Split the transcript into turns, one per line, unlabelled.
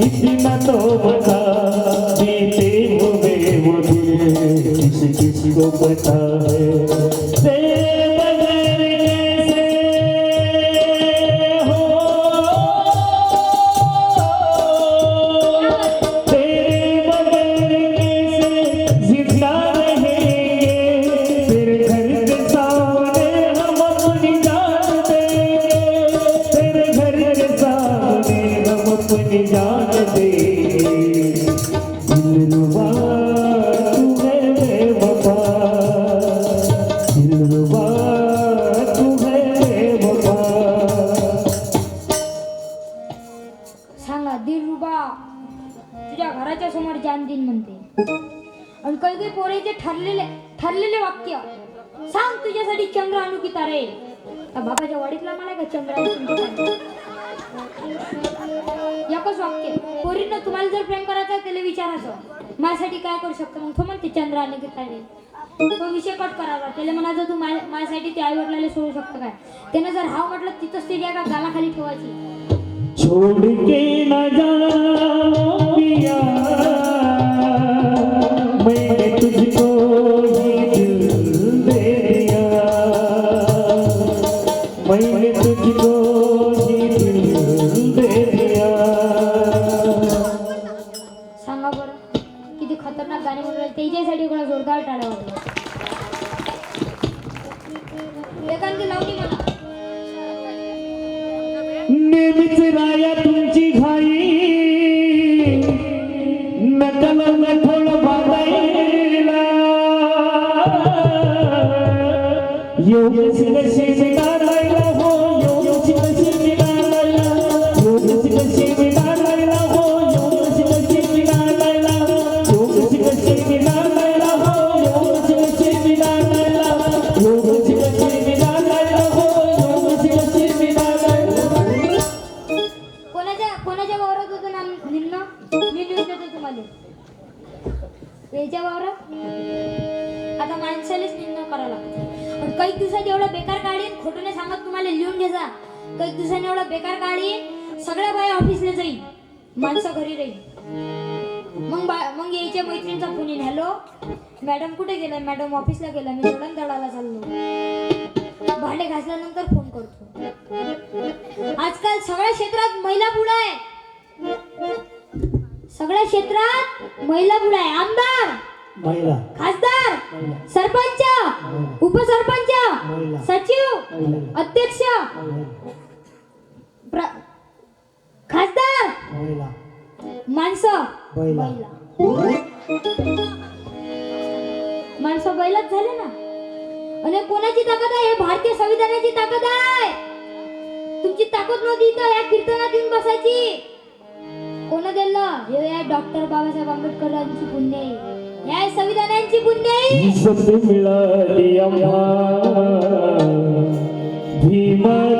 চিঠি না তো जान दिलरुबा बेवफा दिलरुबा बेवफा
सांगा दिलरुबा तुझ्या घराच्या समोर जान दिन म्हणते. आणि काही काही पोरेचे ठरलेले ठरलेले वाक्य सांग तुझ्यासाठी चंद्र आणू की तारे. बाबाच्या वाडीतला मला का? चंद्र जर तुम्हाला जर प्रेम करायचं त्याला विचारायचं. माझ्यासाठी काय करू शकतो? मग तो म्हणते चंद्र आणि की तो विषय कट करावा. त्याला म्हणायचं तू माझ्यासाठी ते आई सोडू शकतो काय? त्यानं जर हाव म्हटलं तिथंच ते का गालाखाली ठेवायची.
छोड़ के पिया. तुझको दे दिया.
खतरनाक गाणे म्हणून त्याच्यासाठी कोणा जोरदार टाळ्या वाजवा एखादी लावणी मला.
नेहमीच राया तुमची घाई. नकल नठोड बांधायला योग शिवशी
माणसालाच निम्न करावं लागतं काही दिवसात एवढं बेकार काढीन खोटं नाही सांगत तुम्हाला लिहून घ्यायचा काही दिवसांनी एवढं बेकार काढीन सगळ्या बाया ऑफिसला जाईल. माणसं घरी राहील. मग बा मग यायच्या मैत्रिणीचा फोन येईल. हॅलो? मॅडम कुठे गेला? मॅडम ऑफिसला गेला. मी दळण दळायला चाललो. भांडे घासल्यानंतर फोन करतो. आजकाल सगळ्या क्षेत्रात महिला पुढे आहे. सगळ्या क्षेत्रात महिला पुढे आहे. आमदार!
महिला.
खासदार! सरपंच उपसरपंच. सचिव अध्यक्ष खासदार माणसं. माणसं बैलच झाले ना? आणि कोणाची ताकद आहे? हे भारतीय संविधानाची ताकद आहे. तुमची ताकद नव्हती तर या कीर्तनात येऊन बसायची. कोण दिलं? हे या डॉक्टर बाबासाहेब आंबेडकरांची पुण्य आहे. या संविधानांची पुण्याई आहे
मिळाली अम्मा भीमा